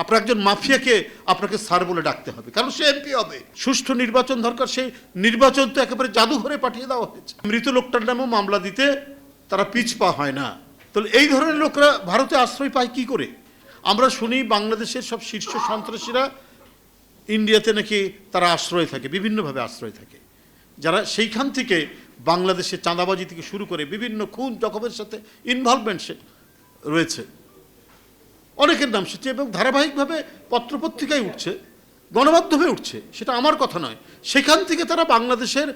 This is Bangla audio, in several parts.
আপনার একজন মাফিয়াকে আপনাকে স্যার বলে ডাকতে হবে, কারণ সে এমপি হবে। সুষ্ঠু নির্বাচন দরকার, সেই নির্বাচন তো একেবারে জাদুঘরে পাঠিয়ে দেওয়া হয়েছে। মৃত লোকটার নামেও মামলা দিতে তারা পিছ পা হয় না। তাহলে এই ধরনের লোকরা ভারতে আশ্রয় পায় কি করে? আমরা শুনি বাংলাদেশের সব শীর্ষ সন্ত্রাসীরা ইন্ডিয়াতে নাকি তারা আশ্রয় থাকে, বিভিন্নভাবে আশ্রয় থাকে। যারা সেইখান থেকে বাংলাদেশে চাঁদাবাজি থেকে শুরু করে বিভিন্ন খুন জখমের সাথে ইনভলভমেন্ট রয়েছে। অনেকের নাম শুনছে এবং ধারাবাহিকভাবে পত্রপত্রিকায় উঠছে, গণমাধ্যমে উঠছে, সেটা আমার কথা নয়। সেখান থেকে তারা বাংলাদেশের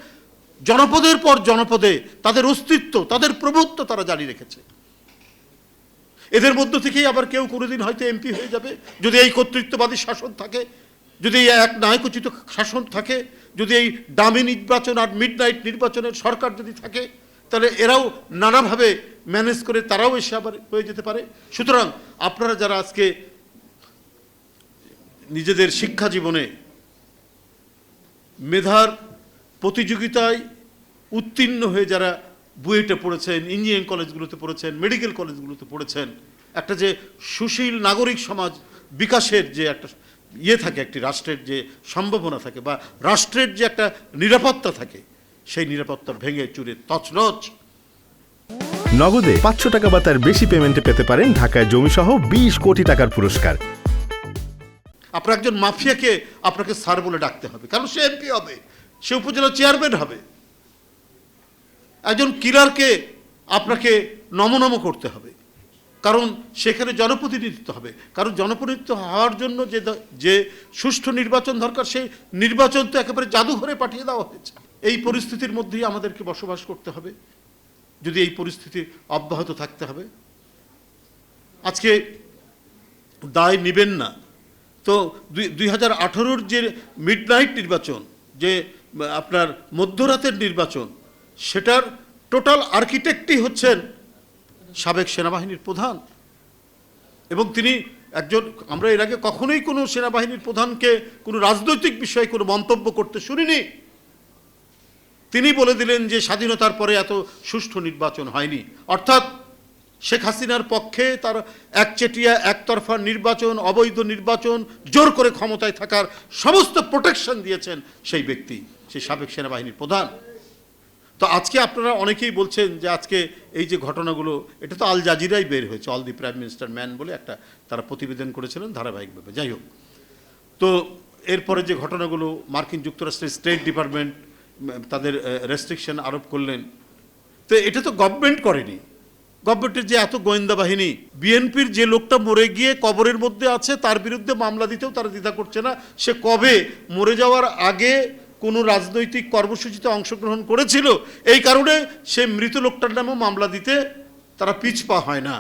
জনপদের পর জনপদে তাদের অস্তিত্ব, তাদের প্রভুত্ব তারা জারি রেখেছে। এদের মধ্য থেকেই আবার কেউ কোনোদিন হয়তো এমপি হয়ে যাবে। যদি এই কর্তৃত্ববাদী শাসন থাকে, যদি এই এক নায়কোচিত শাসন থাকে, যদি এই দামি নির্বাচন আর মিড নির্বাচনের সরকার যদি থাকে, তাহলে এরাও নানাভাবে ম্যানেজ করে তারাও এসে আবার হয়ে যেতে পারে। সুতরাং আপনারা যারা আজকে নিজেদের শিক্ষা জীবনে মেধার প্রতিযোগিতায় উত্তীর্ণ হয়ে যারা বুয়েটে পড়েছেন, ইঞ্জিনিয়ারিং কলেজগুলোতে পড়েছেন, মেডিকেল কলেজগুলোতে পড়েছেন, একটা যে সুশীল নাগরিক সমাজ বিকাশের যে একটা ইয়ে থাকে, একটি রাষ্ট্রের যে সম্ভাবনা থাকে বা রাষ্ট্রের যে একটা নিরাপত্তা থাকে, সেই নিরাপত্তা ভেঙে চুরে তছনছ। নগদে পাঁচশো টাকা বা তার বেশি পেমেন্টে পেতে পারেন ঢাকায় জমিসহ বিশ কোটি টাকার পুরস্কার। আপনার একজন মাফিয়াকে আপনাকে স্যার বলে ডাকতে হবে, কারণ সে এমপি হবে, সে উপজেলা চেয়ারম্যান হবে। একজন কিলারকে আপনাকে নমনম করতে হবে, কারণ সেখানে জনপ্রতিনিধিত্ব হবে, কারণ জনপ্রতিনিধিত্ব হওয়ার জন্য যে যে সুষ্ঠু নির্বাচন দরকার, সেই নির্বাচন তো একেবারে জাদুঘরে পাঠিয়ে দেওয়া হয়েছে। এই পরিস্থিতির মধ্যেই আমাদেরকে বসবাস করতে হবে। যদি এই পরিস্থিতি অব্যাহত থাকতে হবে। আজকে দায় নেবেন না। তো দুই হাজার আঠারোর যে মিড নির্বাচন, যে, আপনার মধ্যরাতের নির্বাচন, সেটার টোটাল আর্কিটেক্টই হচ্ছেন সাবেক সেনাবাহিনীর প্রধান। এবং তিনি একজন, আমরা এর আগে কখনোই কোনো সেনাবাহিনীর প্রধানকে, কোনো রাজনৈতিক বিষয়ে কোনো মন্তব্য করতে শুনিনি। তিনি বলে দিলেন যে স্বাধীনতার পরে এত সুষ্ঠু নির্বাচন হয়নি। অর্থাৎ শেখ হাসিনার পক্ষে তার একচেটিয়া, একতরফা নির্বাচন, অবৈধ নির্বাচন, জোর করে ক্ষমতায় থাকার সমস্ত প্রোটেকশন দিয়েছেন সেই ব্যক্তি, সেই সাবেক সেনাবাহিনীর প্রধান। তো আজকে আপনারা অনেকেই বলছেন যে আজকে এই যে ঘটনাগুলো, এটা তো আল জাজিরাই বের হয়েছে, all the prime minister man বলে একটা তারা প্রতিবেদন করেছিলেন ধারাবাহিকভাবে। যাই হোক। তো এরপরে যে ঘটনাগুলো, মার্কিন যুক্তরাষ্ট্রের স্টেট ডিপার্টমেন্ট তাদের রেস্ট্রিকশন আরোপ করলেন। তো এটা তো গভর্নমেন্ট করেনি। গভর্নমেন্টের যে এত গোয়েন্দা বাহিনী বিএনপির যে লোকটা মরে গিয়ে কবরের মধ্যে আছে, তার বিরুদ্ধে মামলা দিতেও তারা দ্বিধা করছে না। সে কবে মরে যাওয়ার আগে কোনো রাজনৈতিক কর্মসূচিতে অংশগ্রহণ করেছিল? এই কারণে সে মৃত লোকটার নামেও মামলা দিতে তারা পিছপা হয় না।